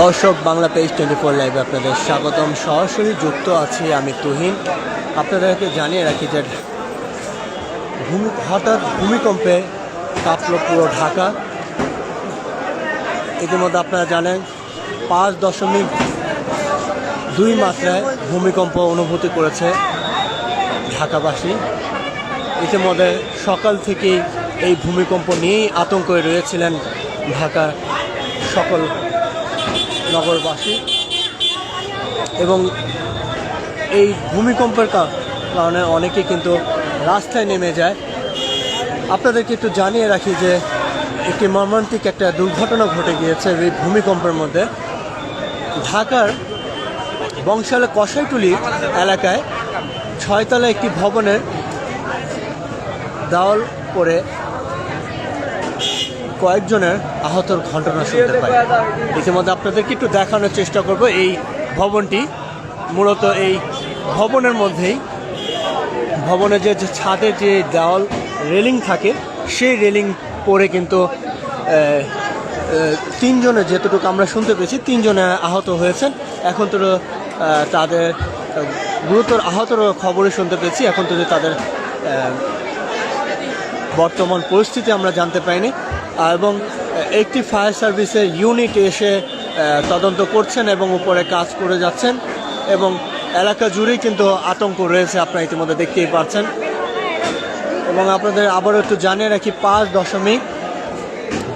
দর্শক, Bangla page twenty four লাইভে আপনাদের স্বাগতম। সরাসরি যুক্ত আছি আমি তুহিন। আপনাদেরকে জানিয়ে রাখি যে ভূমি, হঠাৎ ভূমিকম্পে কাঁপলো পুরো ঢাকা। ইতিমধ্যে আপনারা জানেন, পাঁচ দশমিক দুই মাত্রায় ভূমিকম্প অনুভূতি করেছে ঢাকাবাসী। ইতিমধ্যে সকাল থেকেই এই ভূমিকম্প নিয়েই আতঙ্কে রয়েছিলেন ঢাকার সকল নগরবাসী এবং এই ভূমিকম্পের কারণে অনেকে কিন্তু রাস্তায় নেমে যায়। আপনাদেরকে একটু জানিয়ে রাখি যে একটি মর্মান্তিক একটা দুর্ঘটনা ঘটে গিয়েছে এই ভূমিকম্পের মধ্যে। ঢাকার বংশালে কষাইটুলি এলাকায় ছয়তলা একটি ভবনের দেওয়াল পড়ে কয়েকজনের আহতর ঘটনা শুনতে পাই। ইতিমধ্যে আপনাদেরকে একটু দেখানোর চেষ্টা করব। এই ভবনটি মূলত এই ভবনের মধ্যেই, ভবনের যে ছাদে যে দেওয়াল রেলিং থাকে, সেই রেলিং পরে কিন্তু তিনজনে যেতটুকু আমরা শুনতে পেয়েছি, তিনজনে আহত হয়েছেন। এখন তো তাদের গুরুতর আহতর খবরই শুনতে পেয়েছি। এখন তো তাদের বর্তমান পরিস্থিতি আমরা জানতে পাইনি। এবং একটি ফায়ার সার্ভিসের ইউনিট এসে তদন্ত করছেন এবং উপরে কাজ করে যাচ্ছেন এবং এলাকা জুড়েই কিন্তু আতঙ্ক রয়েছে আপনারা ইতিমধ্যে দেখতেই পাচ্ছেন এবং আপনাদের আবারও একটু জানিয়ে রাখি পাঁচ দশমিক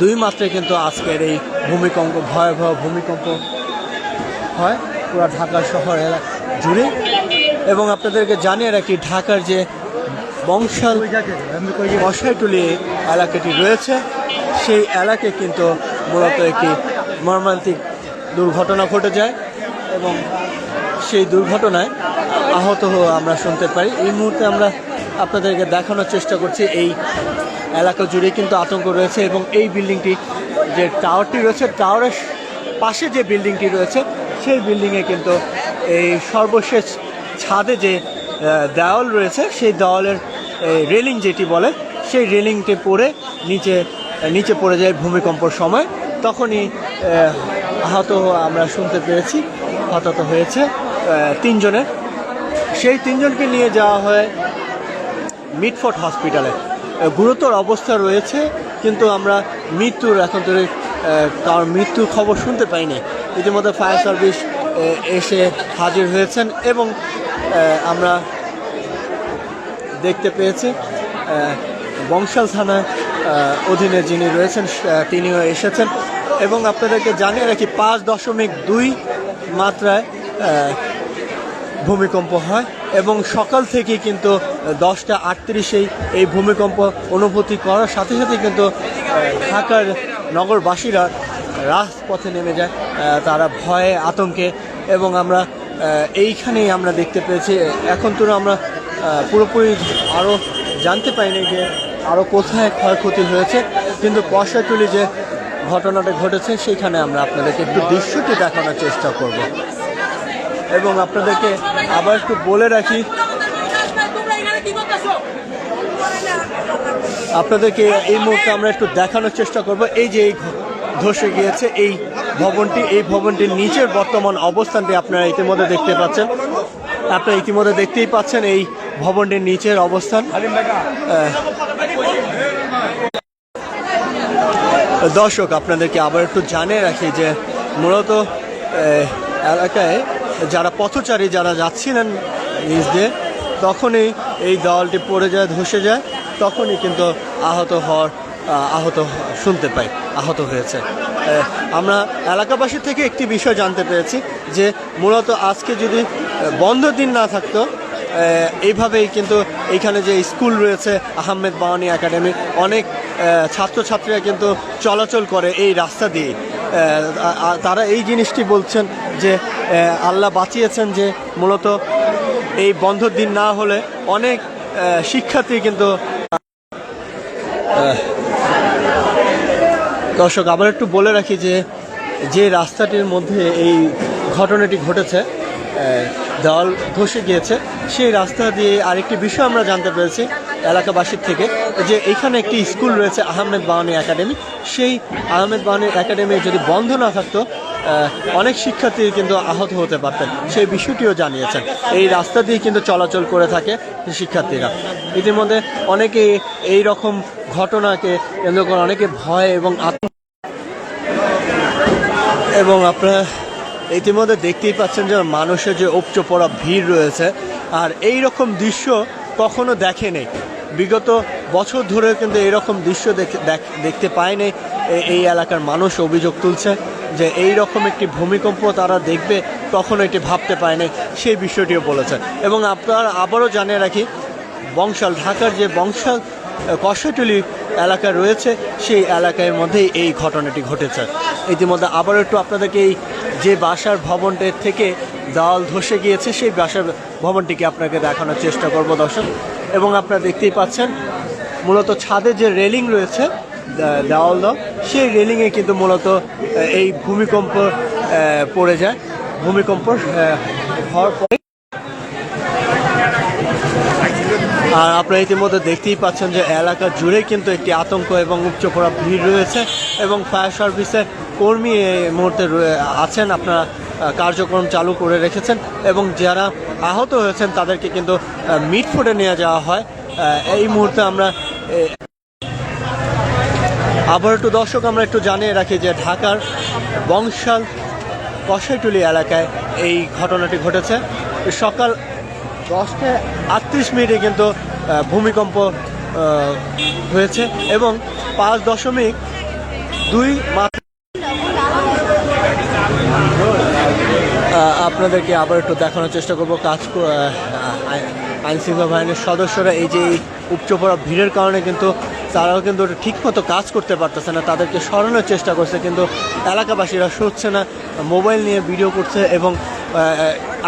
দুই মাত্রায় কিন্তু আজকের এই ভূমিকম্প ভয়াবহ ভূমিকম্প হয় পুরো ঢাকা শহর এলাকা জুড়ে। এবং আপনাদেরকে জানিয়ে রাখি ঢাকার যে বংশাল কষাইটুলি এলাকাটি রয়েছে। সেই এলাকায় কিন্তু মূলত একটি মর্মান্তিক দুর্ঘটনা ঘটে যায় এবং সেই দুর্ঘটনায় আহত আমরা শুনতে পারি এই মুহূর্তে আমরা আপনাদেরকে দেখানোর চেষ্টা করছি, এই এলাকা জুড়ে কিন্তু আতঙ্ক রয়েছে এবং এই বিল্ডিংটি যে টাওয়ারটি রয়েছে, টাওয়ারের পাশে যে বিল্ডিংটি রয়েছে, সেই বিল্ডিংয়ে কিন্তু এই সর্বশেষ ছাদে যে দেওয়াল রয়েছে, সেই দেওয়ালের রেলিং যেটি বলে, সেই রেলিংটি পড়ে নিচে নিচে পড়ে যায় ভূমিকম্পর সময় তখনই আহত আমরা শুনতে পেরেছি হতাহত হয়েছে তিনজনের। সেই তিনজনকে নিয়ে যাওয়া হয় মিটফোর্ড হসপিটালে। গুরুতর অবস্থা রয়েছে কিন্তু আমরা মৃত্যুর এখন ধরে তার মৃত্যুর খবর শুনতে পাইনি। ইতিমধ্যে ফায়ার সার্ভিস এসে হাজির হয়েছেন এবং আমরা দেখতে পেয়েছি বংশাল আহ, অধীনে যিনি রয়েছেন তিনিও এসেছেন। এবং আপনাদেরকে জানিয়ে রাখি, পাঁচ দশমিক দুই মাত্রায় ভূমিকম্প হয়। এবং সকাল থেকে কিন্তু দশটা আটত্রিশেই এই ভূমিকম্প অনুভূতি করার সাথে সাথে কিন্তু ঢাকার নগরবাসীরা রাজপথে নেমে যায়। তারা ভয়ে আতঙ্কে। এবং আমরা এইখানেই আমরা দেখতে পেয়েছি, এখন তো আমরা পুরোপুরি আরও জানতে পাইনি যে আরও কোথায় ক্ষয়ক্ষতি হয়েছে, কিন্তু বর্ষাতুলি যে ঘটনাটা ঘটেছে সেখানে আমরা আপনাদেরকে একটু দৃশ্যটি দেখানোর চেষ্টা করব। এবং আপনাদেরকে আবার একটু বলে রাখি, আপনাদেরকে এই মুহূর্তে আমরা একটু দেখানোর চেষ্টা করব। এই যে এই ধসে গিয়েছে এই ভবনটি, এই ভবনটির নিচের বর্তমান অবস্থানটি আপনারা ইতিমধ্যে দেখতে পাচ্ছেন। আপনারা ইতিমধ্যে দেখতেই পাচ্ছেন এই ভবনটির নিচের অবস্থান। দর্শক, আপনাদেরকে আবার একটু জানিয়ে রাখি যে মূলত এলাকায় যারা পথচারী, যারা যাচ্ছিলেন নিজ দিয়ে, তখনই এই দেওয়ালটি পড়ে যায়, ধসে যায়। তখনই কিন্তু আহত হওয়ার আহত শুনতে পাই, আহত হয়েছে। আমরা এলাকাবাসী থেকে একটি বিষয় জানতে পেরেছি যে মূলত আজকে যদি বন্ধ দিন না থাকতো এইভাবেই কিন্তু এইখানে যে স্কুল রয়েছে, আহমেদ বাওয়ানি একাডেমি, অনেক ছাত্রছাত্রীরা কিন্তু চলাচল করে এই রাস্তা দিয়ে। তারা এই জিনিসটি বলছেন যে আল্লাহ বাঁচিয়েছেন যে মূলত এই বন্ধর দিন না হলে অনেক শিক্ষার্থী কিন্তু দর্শক, আবার একটু বলে রাখি যে যে রাস্তাটির মধ্যে এই ঘটনাটি ঘটেছে দেওয়াল ধসে গিয়েছে। সেই রাস্তা দিয়ে আরেকটি বিষয় আমরা জানতে পেরেছি এলাকাবাসীর থেকে, যে এখানে একটি স্কুল রয়েছে, আহমেদ বাওয়ানি একাডেমি। সেই আহমেদ বাওয়ানি একাডেমি যদি বন্ধ না থাকতো অনেক শিক্ষার্থী কিন্তু আহত হতে পারতেন। সেই বিষয়টিও জানিয়েছেন। এই রাস্তা দিয়ে কিন্তু চলাচল করে থাকে শিক্ষার্থীরা। ইতিমধ্যে অনেকে এই রকম ঘটনাকে কেন্দ্র করে অনেকে ভয় এবং আত্ম এবং আপনারা ইতিমধ্যে দেখতেই পাচ্ছেন যে মানুষের যে উপচে পড়া ভিড় রয়েছে। আর এই রকম দৃশ্য কখনো দেখেনি। বিগত বছর ধরে কিন্তু এরকম দৃশ্য দেখে- দেখ- দেখতে পায়নি। এই এলাকার মানুষ অভিযোগ তুলছে যে এই রকম একটি ভূমিকম্প তারা দেখবে, কখনো এটি ভাবতে পায়নি সেই বিষয়টিও বলেছে। এবং আপনারা আবারও জানিয়ে রাখি, বংশাল ঢাকার যে বংশাল কষাটুলি এলাকা রয়েছে, সেই এলাকার মধ্যেই এই ঘটনাটি ঘটেছে। ইতিমধ্যে আবারও একটু আপনাদেরকে এই যে বাসার ভবনটির থেকে দেওয়াল ধসে গিয়েছে, সেই বাসার ভবনটিকে আপনাকে দেখানোর চেষ্টা করব দর্শক। এবং আপনারা দেখতেই পাচ্ছেন, মূলত ছাদে যে রেলিং রয়েছে দেওয়াল দাও সেই রেলিংয়ে কিন্তু মূলত এই ভূমিকম্প পড়ে যায়। ভূমিকম্প হওয়ার পরে আর আপনারা ইতিমধ্যে দেখতেই পাচ্ছেন যে এলাকা জুড়ে কিন্তু একটি আতঙ্ক এবং উপচে পড়া ভিড় রয়েছে এবং ফায়ার সার্ভিসের কর্মী এই মুহূর্তে আছেন, আপনারা কার্যক্রম চালু করে রেখেছেন এবং যারা আহত হয়েছেন তাদেরকে কিন্তু মিটফুটে নিয়ে যাওয়া হয়। এই মুহূর্তে আমরা আবার একটু দর্শক আমরা একটু জানিয়ে রাখি যে ঢাকার বংশাল কষাইটুলি এলাকায় এই ঘটনাটি ঘটেছে। সকাল দশটা আটত্রিশ মিনিটে কিন্তু ভূমিকম্প হয়েছে এবং পাঁচ দশমিক দুই মাত্রা আপনাদেরকে আবার একটু দেখানোর চেষ্টা করব। কাজ ক- আহ, আইন- আইন শৃঙ্খলা বাহিনীর সদস্যরা এই যে উপচে পড়া ভিড়ের কারণে কিন্তু তারাও কিন্তু ঠিকমতো কাজ করতে পারতেছে না তাদেরকে সরানোর চেষ্টা করছে কিন্তু এলাকাবাসীরা সরছে না মোবাইল নিয়ে ভিডিও করছে এবং আহ,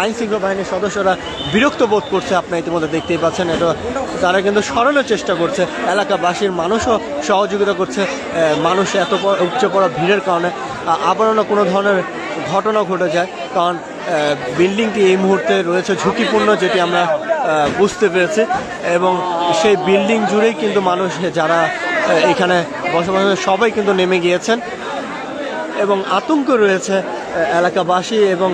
আইন শৃঙ্খলা বাহিনীর সদস্যরা বিরক্ত বোধ করছে আপনি ইতিমধ্যে দেখতেই পাচ্ছেন এটা তারা কিন্তু সরানোর চেষ্টা করছে এলাকাবাসীর মানুষও সহযোগিতা করছে মানুষ এত উপচে পড়া ভিড়ের কারণে আবারও কোনো ধরনের ঘটনা ঘটে যায়, কারণ বিল্ডিংটি এই মুহূর্তে রয়েছে ঝুঁকিপূর্ণ, যেটি আমরা বুঝতে পেরেছি। এবং সেই বিল্ডিং জুড়েই কিন্তু মানুষ, যারা এখানে বসবাস সবাই কিন্তু নেমে গিয়েছেন। এবং আতঙ্ক রয়েছে এলাকাবাসী এবং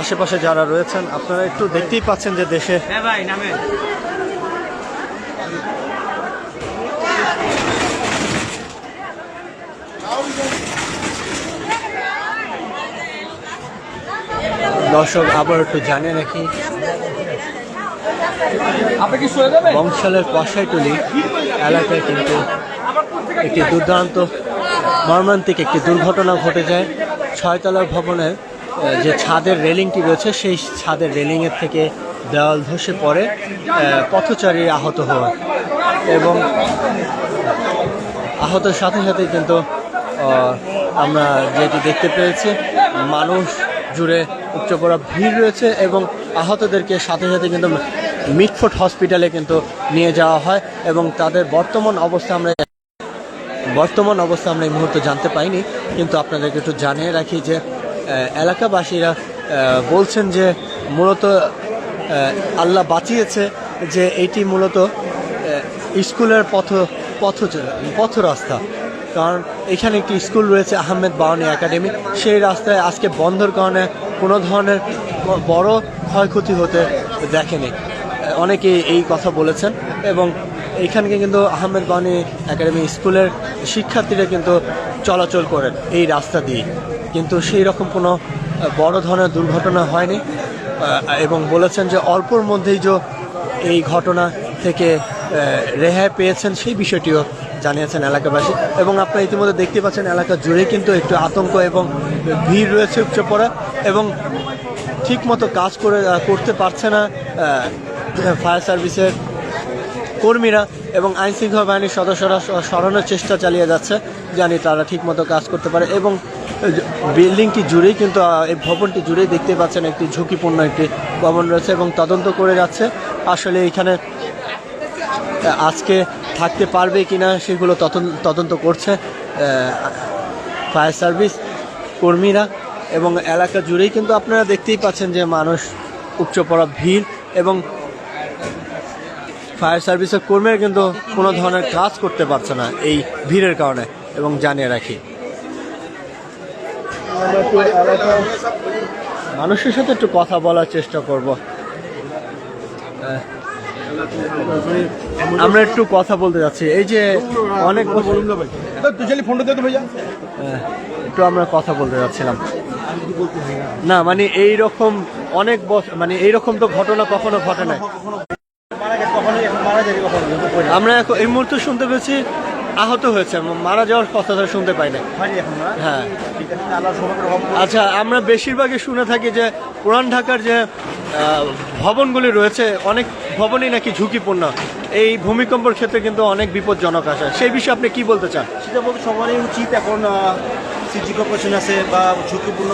আশেপাশে যারা রয়েছেন, আপনারা একটু দেখতেই পাচ্ছেন যে দেশে দর্শক আবার একটু জানিয়ে রাখি আপনি কি শুনে দেবেন বংশালের কষাইটুলি এলাকায় কিন্তু একটি দুর্দান্ত মর্মান্তিক একটি দুর্ঘটনা ঘটে যায়। ছয়তলার ভবনের যে ছাদের রেলিংটি রয়েছে সেই ছাদের রেলিংয়ের থেকে দেওয়াল ধসে পড়ে পথচারী আহত হওয়া এবং আহতের সাথে সাথে কিন্তু আমরা যেটি দেখতে পেয়েছি মানুষ জুড়ে উপচে পড়া ভিড় রয়েছে এবং আহতদেরকে সাথে সাথে কিন্তু মিটফোর্ট হসপিটালে কিন্তু নিয়ে যাওয়া হয় এবং তাদের বর্তমান অবস্থা আমরা বর্তমান অবস্থা আমরা এই মুহূর্তে জানতে পাইনি। কিন্তু আপনাদেরকে একটু জানিয়ে রাখি যে এলাকাবাসীরা বলছেন যে মূলত আল্লাহ বাঁচিয়েছে যে এটি মূলত স্কুলের পথ পথ পথ রাস্তা। কারণ এখানে একটি স্কুল রয়েছে আহমেদ বাওয়ানি একাডেমি। সেই রাস্তায় আজকে বন্ধর কারণে কোনো ধরনের বড় ক্ষয়ক্ষতি হতে দেখেনি। অনেকে এই কথা বলেছেন এবং এইখানকে কিন্তু আহমেদ বানি একাডেমি স্কুলের শিক্ষার্থীরা কিন্তু চলাচল করেন এই রাস্তা দিয়ে। কিন্তু সেই রকম কোনো বড় ধরনের দুর্ঘটনা হয়নি। এবং বলেছেন যে অল্পর মধ্যেই যে এই ঘটনা থেকে রেহাই পেয়েছেন সেই বিষয়টিও জানিয়েছেন এলাকাবাসী। এবং আপনারা ইতিমধ্যে দেখতে পাচ্ছেন এলাকা জুড়ে কিন্তু একটু আতঙ্ক এবং ভিড় রয়েছে উপচে পড়া এবং ঠিক মতো কাজ করে করতে পারছে না ফায়ার সার্ভিসের কর্মীরা এবং আইনশৃঙ্খলা বাহিনীর সদস্যরা সরানোর চেষ্টা চালিয়ে যাচ্ছে, জানি তারা ঠিকমতো কাজ করতে পারে এবং বিল্ডিংটি জুড়েই কিন্তু এই ভবনটি জুড়েই দেখতে পাচ্ছেন একটি ঝুঁকিপূর্ণ একটি ভবন রয়েছে এবং তদন্ত করে যাচ্ছে। আসলে এখানে আজকে থাকতে পারবে কিনা সেগুলো তদন- তদন্ত করছে ফায়ার সার্ভিস কর্মীরা এবং এলাকা জুড়েই কিন্তু আপনারা দেখতেই পাচ্ছেন যে মানুষ উপচে পড়া ভিড় এবং ফায়ার সার্ভিসের কর্মীরা কিন্তু কোনো ধরনের কাজ করতে পারছে না এই ভিড়ের কারণে এবং জানিয়ে রাখি। মানুষের সাথে একটু কথা বলার চেষ্টা করব। আমরা একটু কথা বলতে যাচ্ছি। এই যে অনেক একটু আমরা কথা বলতে যাচ্ছিলাম। না মানে এই রকম অনেক বছর মানে এই রকম তো ঘটনা কখনো ঘটে নাই। আমরা এখন এই মুহূর্তে শুনতে পেয়েছি আহত হয়েছে মারা যাওয়ার কথা তো শুনতে পাই না হ্যাঁ। আচ্ছা আমরা বেশিরভাগই শুনে থাকি যে পুরান ঢাকার যে ভবনগুলি রয়েছে অনেক ভবনই নাকি ঝুঁকিপূর্ণ। এই ভূমিকম্পের ক্ষেত্রে কিন্তু অনেক বিপজ্জনক আসে সেই বিষয়ে আপনি কি বলতে চান? সেটা বলতে সবারই উচিত এখন সিটি কর্পোরেশন আছে বা ঝুঁকিপূর্ণ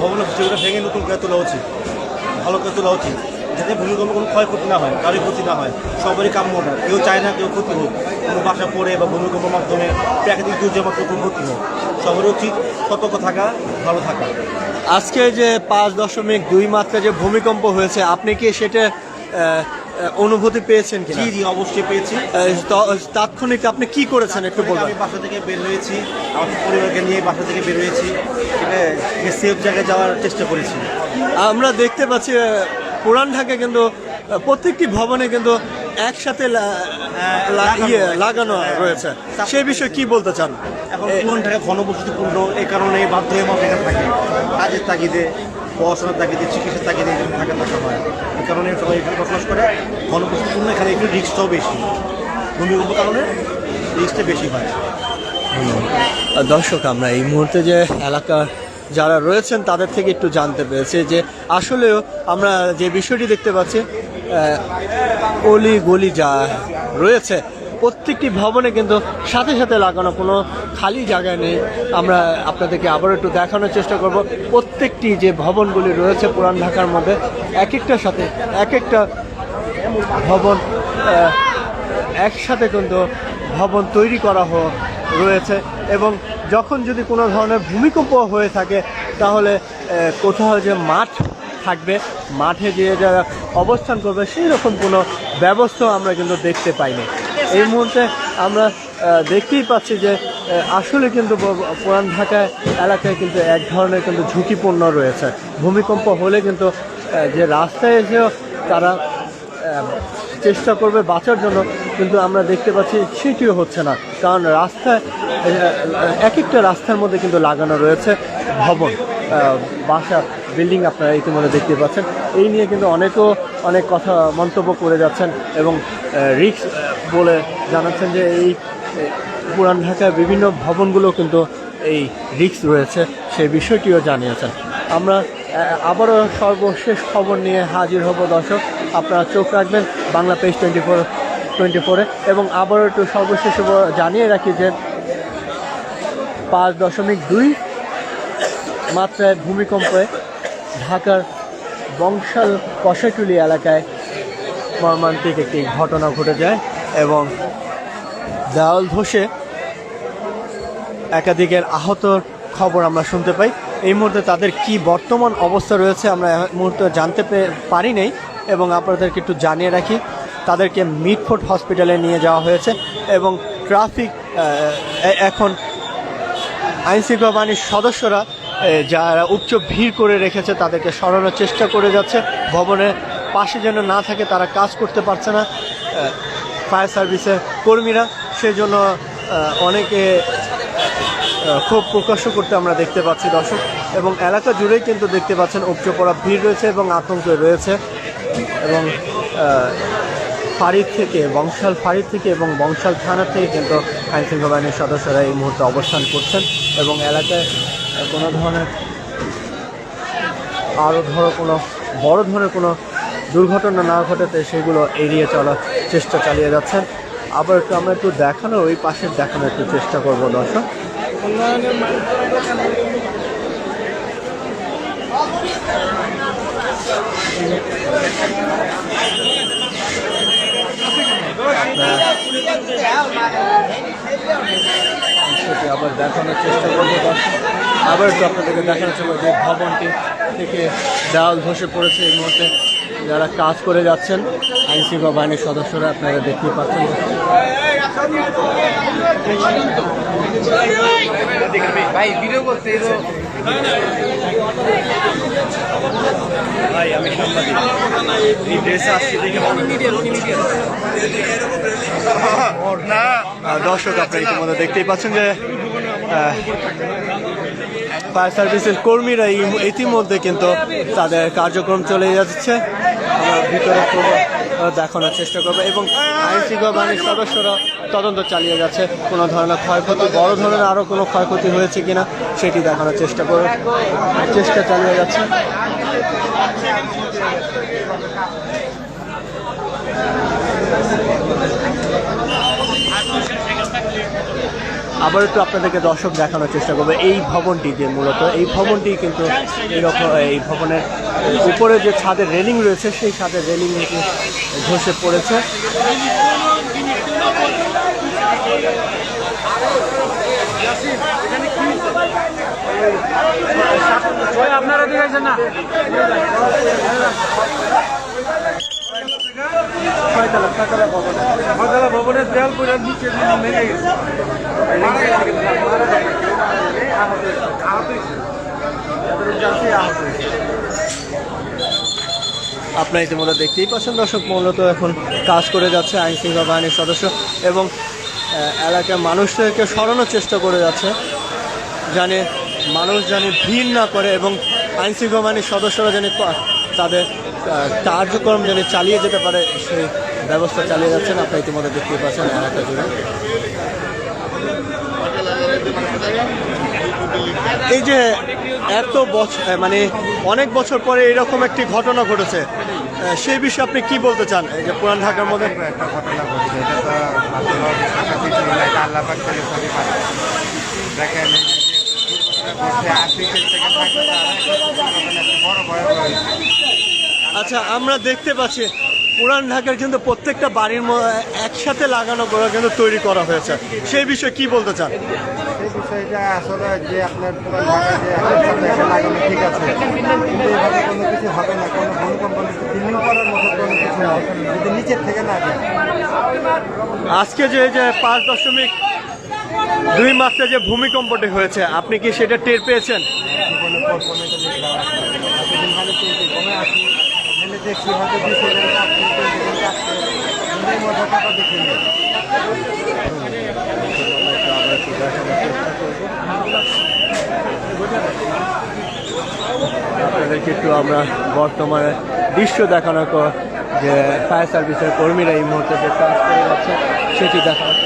ভবন আছে সেগুলো ভেঙে নতুন করে তোলা উচিত। ভালো করে তোলা উচিত। যাতে ভূমিকম্প কোনো ক্ষয়ক্ষতি না হয় কারোর ক্ষতি না হয় সবারই কাম্য না কেউ চায় না কেউ ক্ষতি হোক কোনো বাসা পড়ে বা ভূমিকম্পের মাধ্যমে প্রাকৃতিক দুর্যোগের মাধ্যমে কোনো ক্ষতি হোক। সবারই উচিত সতর্ক থাকা ভালো থাকা। আজকে যে পাঁচ দশমিক দুই মাত্রা যে ভূমিকম্প হয়েছে আপনি কি সেটা অনুভূতি পেয়েছেন কি জি জি অবশ্যই পেয়েছি। তাৎক্ষণিক আপনি কি করেছেন একটু বলবেন? আমি বাসা থেকে বের হয়েছি আমার পরিবারকে নিয়ে বাসা থেকে বের হয়েছি। সেফ জায়গায় যাওয়ার চেষ্টা করেছি। আমরা দেখতে পাচ্ছি পুরান ঢাকা কিন্তু প্রত্যেকটি ভবনে কিন্তু একসাথে ইয়ে লাগানো রয়েছে। সেই বিষয়ে কি বলতে চান? এখন পুরন ঢাকা ঘনবসতিপূর্ণ এই কারণে বাধ্য হয়ে মানুষ এখানে থাকে। কাজের তাগিদে পড়াশোনার তাগিদে চিকিৎসার তাগিদে এখানে থাকা থাকা হয়। এই কারণে সবাই এখানে বসবাস করে। ঘনবসতিপূর্ণ এখানে একটু রিক্সটাও বেশি। ভূমিকম্প কারণে রিক্সটা বেশি হয়। দর্শক আমরা এই মুহূর্তে যে এলাকার যারা রয়েছেন তাদের থেকে একটু জানতে পেরেছি যে আসলেও আমরা যে বিষয়টি দেখতে পাচ্ছি অলি গলি যা রয়েছে, প্রত্যেকটি ভবনে কিন্তু সাথে সাথে লাগানো কোনো খালি জায়গা নেই। আমরা আপনাদেরকে আবার একটু দেখানোর চেষ্টা করব। প্রত্যেকটি যে ভবনগুলি রয়েছে পুরান ঢাকার মধ্যে এক একটার সাথে এক একটা ভবন একসাথে কিন্তু ভবন তৈরি করা হ- রয়েছে এবং যখন যদি কোনো ধরনের ভূমিকম্প হয়ে থাকে, তাহলে কোথাও যে মাঠ থাকবে, মাঠে যে যারা অবস্থান করবে সেই রকম কোনো ব্যবস্থা আমরা কিন্তু দেখতে পাইনি। এই মুহূর্তে আমরা দেখতেই পাচ্ছি যে আসলে কিন্তু পুরান ঢাকা এলাকায় কিন্তু এক ধরনের কিন্তু ঝুঁকিপূর্ণ রয়েছে। ভূমিকম্প হলে কিন্তু যে রাস্তায় এসেও তারা চেষ্টা করবে বাঁচার জন্য, কিন্তু আমরা দেখতে পাচ্ছি সেটিও হচ্ছে না। কারণ রাস্তায় এক একটা রাস্তার মধ্যে কিন্তু লাগানো রয়েছে ভবন। বাসা, বিল্ডিং আপনারা ইতিমধ্যে দেখতে পাচ্ছেন। এই নিয়ে কিন্তু অনেকেও অনেক কথা মন্তব্য করে যাচ্ছেন এবং রিক্স বলে জানাচ্ছেন যে এই পুরান ঢাকার বিভিন্ন ভবনগুলো কিন্তু এই রিক্স রয়েছে। সেই বিষয়টিও জানিয়েছেন। আমরা আবারও সর্বশেষ খবর নিয়ে হাজির হব দর্শক। আপনারা চোখ রাখবেন। Bangla page twenty four twenty ফোরে এবং আবারও একটু সর্বশেষ জানিয়ে রাখি যে, পাঁচ দশমিক দুই মাত্রায় ভূমিকম্পে ঢাকার বংশাল কষাটুলি এলাকায় মর্মান্তিক একটি ঘটনা ঘটে যায় এবং দেওয়াল ধসে একাধিকের আহতর খবর আমরা শুনতে পাই। এই মুহূর্তে তাদের কি বর্তমান অবস্থা রয়েছে আমরা মুহূর্তে জানতে পারি নাই। এবং আপনাদেরকে একটু জানিয়ে রাখি তাদেরকে মিটফোর্ট হসপিটালে নিয়ে যাওয়া হয়েছে এবং ট্রাফিক এখন আইনশৃঙ্খলা বাহিনীর সদস্যরা যারা উচ্চ ভিড় করে রেখেছে তাদেরকে সরানোর চেষ্টা করে যাচ্ছে। ভবনের পাশে যেন না থাকে তারা কাজ করতে পারছে না। ফায়ার সার্ভিসের কর্মীরা সেজন্য অনেকে আহ, ক্ষোভ প্রকাশ করতে আমরা দেখতে পাচ্ছি দর্শক। এবং এলাকা জুড়েই কিন্তু দেখতে পাচ্ছেন উপচে পড়া ভিড় রয়েছে এবং আতঙ্ক রয়েছে। এবং ফাঁড়ির থেকে, বংশাল ফাঁড়ির থেকে এবং বংশাল থানা থেকে কিন্তু আইনশৃঙ্খলা বাহিনীর সদস্যরা এই মুহূর্তে অবস্থান করছেন এবং এলাকায় কোনো ধরনের আরও ধরো কোনো, বড় ধরনের কোনো দুর্ঘটনা না ঘটাতে সেগুলো এড়িয়ে চলার চেষ্টা চালিয়ে যাচ্ছেন। আবার একটু আমরা একটু দেখানোর, ওই পাশের দেখানোর একটু চেষ্টা করব দর্শক। আবার দেখানোর চেষ্টা করব আবার একটু আপনাদেরকে দেখানোর চেষ্টা যে ভবনটি থেকে দেওয়াল ধসে পড়েছে এই মুহূর্তে। যারা কাজ করে যাচ্ছেন, আইনশৃঙ্খলা বাহিনীর সদস্যরা আপনারা দেখতে পাচ্ছেন। ভাই ভিডিও করতে এলো। ভাই আমি সাংবাদিক। এই ড্রেসে আসছি দেখে আহ, দর্শক আপনারা ইতিমধ্যে দেখতেই পাচ্ছেন যে ফায়ার সার্ভিসের কর্মীরা এই- ইতিমধ্যে কিন্তু তাদের কার্যক্রম চলে যাচ্ছে। আমরা ভিতরে দেখানোর চেষ্টা করবে এবং আইন শৃঙ্খলা বাহিনীর সদস্যরা তদন্ত চালিয়ে যাচ্ছে। কোনো ধরনের ক্ষয়ক্ষতি, বড় ধরনের আরও কোনো ক্ষয়ক্ষতি হয়েছে কিনা সেটি দেখানোর চেষ্টা করবে চেষ্টা চালিয়ে যাচ্ছে। আবার একটু আপনাদেরকে দর্শক দেখানোর চেষ্টা করব। এই ভবনটি যে মূলত, এই ভবনটি কিন্তু এরকম এই ভবনের উপরে যে ছাদের রেলিং রয়েছে, সেই ছাদের রেলিং ধসে পড়েছে। আপনারা দিয়েছেন না? ছয়তলা ভবনের দেয়াল পুরো নিচে ভেঙে গেছে। আপনারা ইতিমধ্যে দেখতেই পাচ্ছেন দর্শক মূলত এখন কাজ করে যাচ্ছে আইন শৃঙ্খলা বাহিনীর সদস্য এবং এলাকার মানুষদেরকে সরানোর চেষ্টা করে যাচ্ছে। জানে মানুষ জানে ভিড় না করে এবং আইন শৃঙ্খলা বাহিনীর সদস্যরা জানে তাদের কার্যক্রম যেন চালিয়ে যেতে পারে, সেই ব্যবস্থা চালিয়ে যাচ্ছেন। আপনারা ইতিমধ্যে দেখতেই পাচ্ছেন, এলাকা জুড়ে। এই যে এত বছর মানে অনেক বছর পরে এরকম একটি ঘটনা ঘটেছে সেই বিষয়ে আপনি কি বলতে চান? এই যে পুরান ঢাকার মধ্যে একটা ঘটনা ঘটছে দেখেন আচ্ছা আমরা দেখতে পাচ্ছি পুরান ঢাকার কিন্তু প্রত্যেকটা বাড়ির একসাথে লাগানো করে কিন্তু তৈরি করা হয়েছে। সেই বিষয়ে কি বলতে চান? সেই বিষয়টা আসলে যে আপনার পুরান ঢাকায় যে একসাথে একটা লাগানো ঠিক আছে কিন্তু এভাবে কোনো কিছু হবে না কোনো ভূমিকম্প বিল্ডিং করার মতো কোনো কিছু নয় যদি নিচের থেকে না যায়। আজকে যে যে পাঁচ দশমিক দুই মাত্রা যে ভূমিকম্পটি হয়েছে আপনি কি সেটা টের পেয়েছেন? দেখছি হয়তো দুই আপনাদেরকে একটু আমরা বর্তমানে দৃশ্য দেখানোর পর যে ফায়ার সার্ভিসের কর্মীরা এই মুহূর্তে যে কাজ করে যাচ্ছে, সেটি দেখানোর